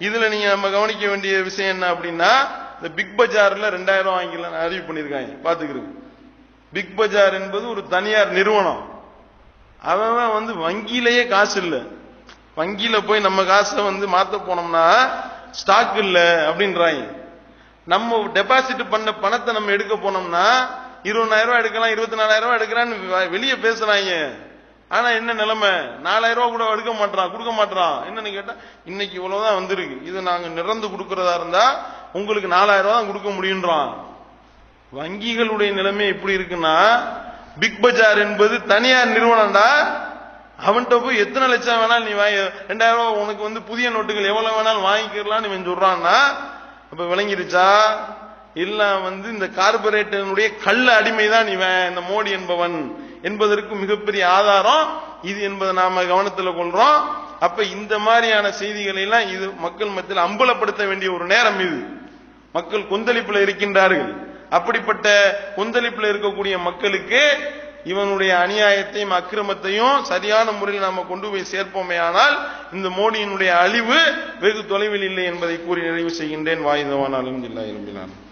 இதுல நீங்க நம்ம கவனிக்க வேண்டிய விஷயம் என்ன அப்படின்னா இந்த பிக் பஜார்ல ரெண்டாயிரம் வாங்கிக்கலாம் அறிவு பண்ணிருக்காங்க பாத்துக்கிறோம் பிக் பஜார் என்பது ஒரு தனியார் நிறுவனம். அவன் வந்து வங்கியிலேயே காசு இல்லை. வங்கியில போய் நம்ம காசை வந்து மாத்த போனோம்னா ஸ்டாக் இல்லை அப்படின்றாங்க. நம்ம டெபாசிட் பண்ண பணத்தை நம்ம எடுக்க போனோம்னா இருபதாயிரம் ரூபாய் எடுக்கலாம் இருபத்தி நாலாயிரம் ரூபாய் எடுக்கிறான்னு வெளியே பேசுறாங்க. ஆனா என்ன நிலைமை? நாலாயிரம் ரூபா கூட எடுக்க மாட்டான் கொடுக்க மாட்டான் என்னன்னு கேட்டா இன்னைக்கு இவ்வளவுதான் வந்திருக்கு. இது நாங்க நிறந்து கொடுக்கறதா இருந்தா உங்களுக்கு நாலாயிரம் ரூபா தான் கொடுக்க முடியுன்றான். வங்கிகளுடைய நிலைமை எப்படி இருக்குன்னா பிக் பஜார் என்பது தனியார் நிறுவனம்டா. அவன்கிட்ட போய் எத்தனை லட்சம் வேணாலும் நீ வாங்கி ரெண்டாயிரம் ரூபாய் உனக்கு வந்து புதிய நோட்டுகள் எவ்வளவு வேணாலும் வாங்கிக்கலாம்னு இவன் சொல்றான்னா அப்ப விளங்கிருச்சா? இல்ல வந்து இந்த கார்பரேட்டனுடைய கள்ள அடிமைதான் இவன் இந்த மோடி என்பவன் என்பதற்கு மிகப்பெரிய ஆதாரம். இது என்பதை நாம கவனத்துல கொள்றோம். அப்ப இந்த மாதிரியான செய்திகளை எல்லாம் இது மக்கள் மத்தியில் அம்பலப்படுத்த வேண்டிய ஒரு நேரம் இது. மக்கள் கொந்தளிப்புல இருக்கின்றார்கள். அப்படிப்பட்ட கொந்தளிப்புல இருக்கக்கூடிய மக்களுக்கு இவனுடைய அநியாயத்தையும் அக்கிரமத்தையும் சரியான முறையில் நாம கொண்டு போய் சேர்ப்போமே ஆனால் இந்த மோடியினுடைய அழிவு வெகு தொலைவில் இல்லை என்பதை கூறி நிறைவு செய்கின்றேன். வாயுதவானாலும் இல்லை இரும்பினான்